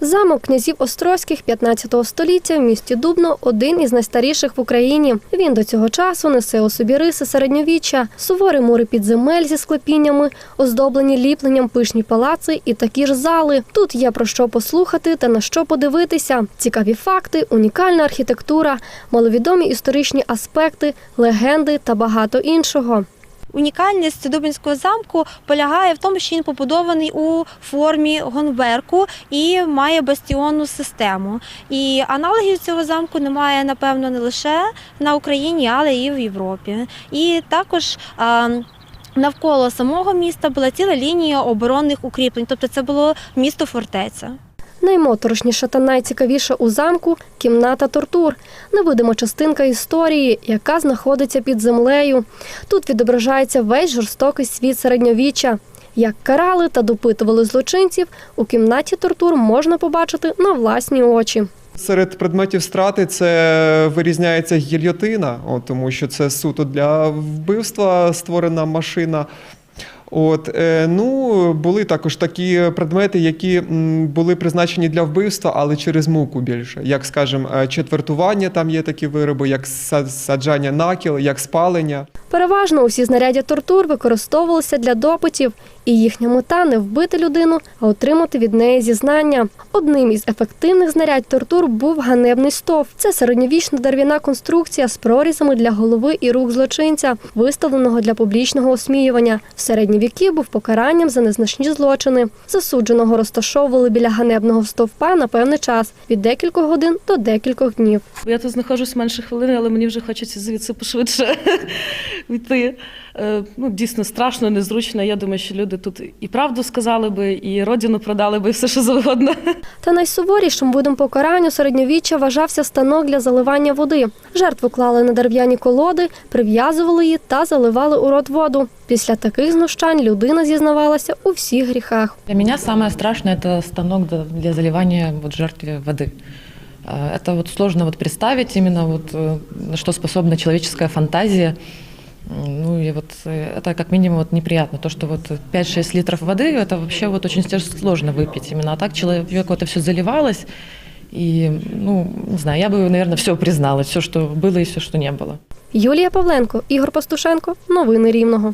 Замок князів Острозьких 15 століття в місті Дубно один із найстаріших в Україні. Він до цього часу несе у собі риси середньовіччя, суворі мури підземель зі склепіннями, оздоблені ліпленням пишні палаци і такі ж зали. Тут є про що послухати та на що подивитися. Цікаві факти, унікальна архітектура, маловідомі історичні аспекти, легенди та багато іншого. Унікальність Дубинського замку полягає в тому, що він побудований у формі гонверку і має бастіонну систему. І аналогів цього замку немає, напевно, не лише на Україні, але і в Європі. І також навколо самого міста була ціла лінія оборонних укріплень, тобто це було місто фортеця. Наймоторошніша та найцікавіша у замку кімната тортур, невидима частинка історії, яка знаходиться під землею. Тут відображається весь жорстокий світ середньовіччя. Як карали та допитували злочинців, у кімнаті тортур можна побачити на власні очі. Серед предметів страти це вирізняється гільйотина, тому що це суто для вбивства створена машина. От, е, ну, були також такі предмети, які були призначені для вбивства, але через муку більше. Як, скажімо, е, четвертування, там є такі вироби, як са- саджання накіл, як спалення. Переважно усі знаряддя тортур використовувалися для допитів, і їхня мета не вбити людину, а отримати від неї зізнання. Одним із ефективних знарядь тортур був ганебний стов. Це середньовічна дерев'яна конструкція з прорізами для голови і рук злочинця, виставленого для публічного осміювання. В середні віки був покаранням за незначні злочини. Засудженого розташовували біля ганебного стовпа на певний час від декількох годин до декількох днів. Я тут знаходжусь менше хвилини, але мені вже хочеться звідси пошвидше йти. Е, Ну, дійсно страшно, незручно. Я думаю, що люди тут і правду сказали би, і родину продали би, і все що завгодно. Та найсуворішим видом покарань у середньовіччя вважався станок для заливання води. Жертву клали на дерев'яні колоди, прив'язували її та заливали у рот воду. Після таких знущань людина зізнавалася у всіх гріхах. Для меня самое страшное это станок для- для заливания вот жертве воды. Э, Это вот сложно вот представить именно вот э, на что способна человеческая фантазия. М, Ну и вот э, это как минимум вот неприятно. То, что вот 5-6 литров воды, это вообще вот очень стеж- сложно выпить. Именно а так человеку это все заливалось. И, ну, не знаю, я бы, наверное, все призналась, все, что было и все, что не было. Юлія Павленко, Ігор Пастушенко. Новини Рівного.